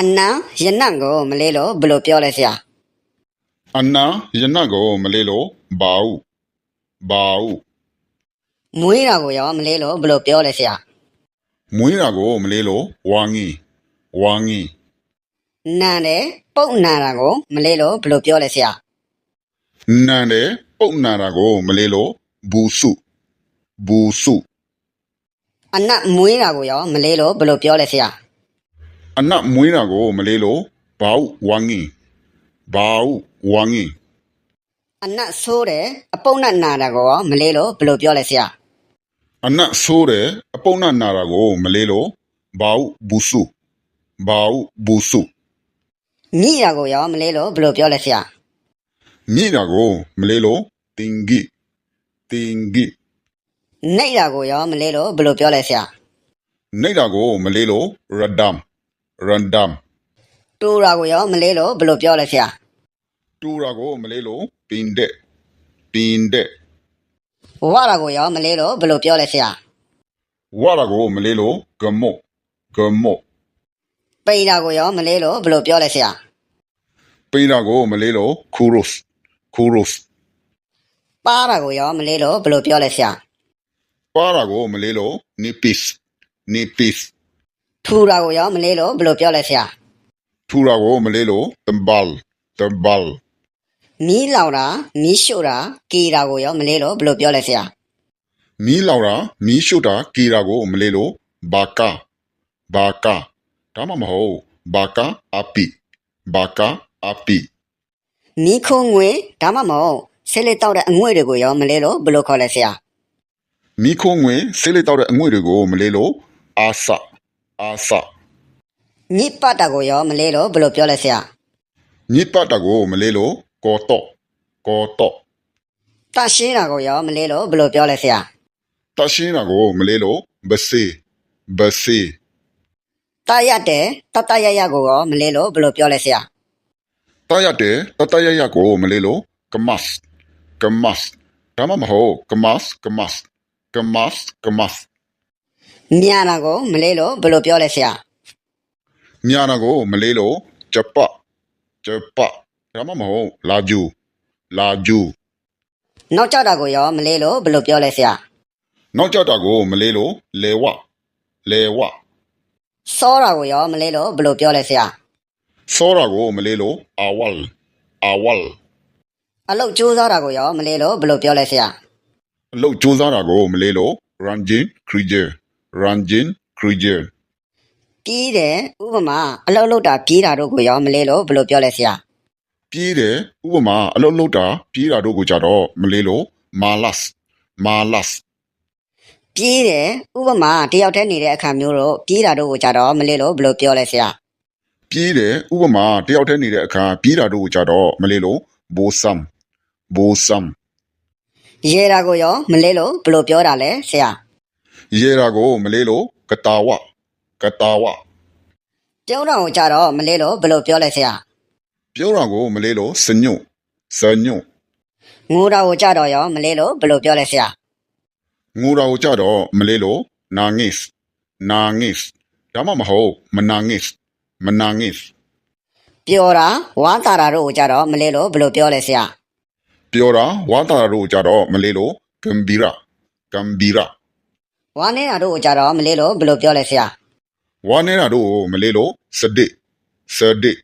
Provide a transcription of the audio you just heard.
အနံရနံ့ကိုမလေးလို့ဘယ်လိုပြောလဲဆရာအနာယနကိုမလေးလို့ဘာဟုဘာဟုမွေးတာကိုရောမလေးလို့ဘယ်လိုပြောလဲဆရာမွေးတာကိုမလေးလို့ဝါငီဝါငီနံတယ်ပုတ်နံတာကိုမလေးလို့ဘယ်လိုပြောလဲဆရာနန်တယ်ပုတ်နာတာကိုမလေးလို့ဘူစုဘူစုအနတ်မွေးတာကိုရောမလေးလို့ဘယ်လိုပြောလဲဆရာ အနမွေးတာကိုမလေးလို့ဘာဟုဝါငီဘာဟုဝါငီအနတ်ဆိုးတယ်အပုတ်နတ်နာတာကိုရောမလေးလို့ဘယ်လိုပြောလဲဆရာအနဆိုးတယ်အပုတ်နာနာတာကိုမလေးလို့ဘာဟုဘူစုဘာဟုဘူစုညိတာကိုရောမလေးလို့ဘယ်လိုပြောလဲဆရာမြည်တာကိုမလေးလို့တင်ဂိတင်ဂိနှိတ်တာကိုရောမလေးလို့ဘယ်လိုပြောလဲဆရာနှိတ်တာကိုမလေးလို့ရဒမ် ရန်ဒမ်တူတာကိုရောမလေးလို့ဘယ်လိုပြောလဲဆရာတူတာကိုမလေးလို့ပင်တဲ့ပင်တဲ့ဝတာကိုရောမလေးလို့ဘယ်လိုပြောလဲဆရာဝါတာကိုမလေးလို့ဂမော့ဂမော့ပိတာကိုရောမလေးလို့ဘယ်လိုပြောလဲဆရာပိန်တာကိုမလေးလို့ခူရုစ်ခူရုစ်ပါတာကိုရောမလေးလို့ဘယ်လိုပြောလဲဆရာပါတာကိုမလေးလို့နီပစ်နီပစ် ထူတာကိုရောမလေးလို့ဘယ်လိုပြောလဲဆရာထူတာကိုမလေးလို့တမ်ဘလ်တမ်ဘလ်မီးလောင်တာမီးရှို့တာကေတာကိုရောမလေးလို့ဘယ်လိုပြောလဲဆရာမီးလောင်တာမီးရှို့တာကီတာကိုမလေးလို့ဘာကာဘာကာဒါမှမဟုတ်ဘာကာအပီဘာကာအပီမီးခိုးငွေဒါမှမဟုတ်ဆဲလက်တောက်တဲ့အငွေ့တွေကိုရောမလေးလို့ဘယ်လိုခေါ်လဲဆရာမီးခိုးငွေဆေးလေးတောက်တဲ့အငွေ့တွေကိုမလေးလို့အာဆာ အာဆာညစ်ပတ်တာကိုရောမလေးလို့ဘယ်လိုပြောလဲဆရာညစ်ပတ်တာကိုမလေးလို့ကောတော့ကောတော့တတ်ရှင်းတာကိုရောမလေးလို့ဘယ်လိုပြောလဲဆရာတရှင်းတာကိုမလေးလို့ဘစေဘစေတတ်ရက်တယ်တတ်တတ်ရရကိုရောမလေးလို့ဘယ်လိုပြောလဲဆရာတရတဲ့တတရရကိုမလေးလို့ကမတ်ကမတ်ဒါမှမဟုတ်ကမတ်ကမတ်ကမတ်ကမတ် မြန်တာကိုမလေးလို့ဘယ်လိုပြောလဲဆရာညာနာကိုမလေးလို့ဂျပဂျပဒါမှမဟုတ်လာဂျူလာဂျူနောက်ကျတာကိုရောမလေးလို့ဘယ်လိုပြောလဲဆရာနောက်ကြတာကိုမလေးလို့လေဝလေဝစောတာကိုရောမလေးလို့ဘယ်လိုပြောလဲဆရာစောတာကိုမလေးလို့အာဝလ်အာဝလ်အလုတ်ကြိုးစားတာကိုရောမလေးလို့ဘယ်လိုပြောလဲဆရာအလုတ်စူးစမ်းတာကိုမလေးလို့ ranjin creature ranjin creature ပြီးတယ်ဥပမာအလုတ်လုတ်တာပြီးတာတို့ကိုရောမလေးလို့ဘယ်လိုပြောလဲဆရာပြေးတယ်ဥပမာအလုတ်လုတ်တာပြေးတာတို့ကိုကြတော့မလေးလို့ malas malas ပြီးတယ်ဥပမာတယောက်တည်းနေတဲ့အခါမျိုးတို့ပြီးတာတို့ကိုကြတော့မလေးလို့ဘယ်လိုပြောလဲဆရာပြေးတယ်ဥပမာတယောက်တည်းနေတဲ့အခါပြေးတာတို့ကိုကြတော့မလေးလို့ bosam bosam ရေတာကိုရောမလေးလို့ဘယ်လိုပြောတာလဲဆရာ ရေတာကိုမလေးလို့ကတာဝကတာဝပြုံးတာကိုကြတော့မလေးလို့ဘယ်လိုပြောလဲဆရာပြောတာကိုမလေးလို့စညွန့်စညွန့်ငိုတာကိုကြတော့ရောမလေးလို့ဘယ်လိုပြောလဲဆရာငိုတာကိုကြတော့မလေးလို့နာငစ်နာငစ်ဒါမှမဟုတ်မနာငစ်မနာငစ်ပျော်တာဝမ်းသာတာတို့ကိုကြတော့မလေးလို့ဘယ်လိုပြောလဲဆရာပြောတာဝါတာတို့ကြတော့မလေးလို့ဂမ်ဘီရာဂမ်ဘီရာ ဝမ်းနေတာတို့ကိုကြတော့မလေးလို့ဘယ်လိုပြောလဲဆရာဝါနေတာတို့ကိုမလေးလို့စဒစ်စဒစ်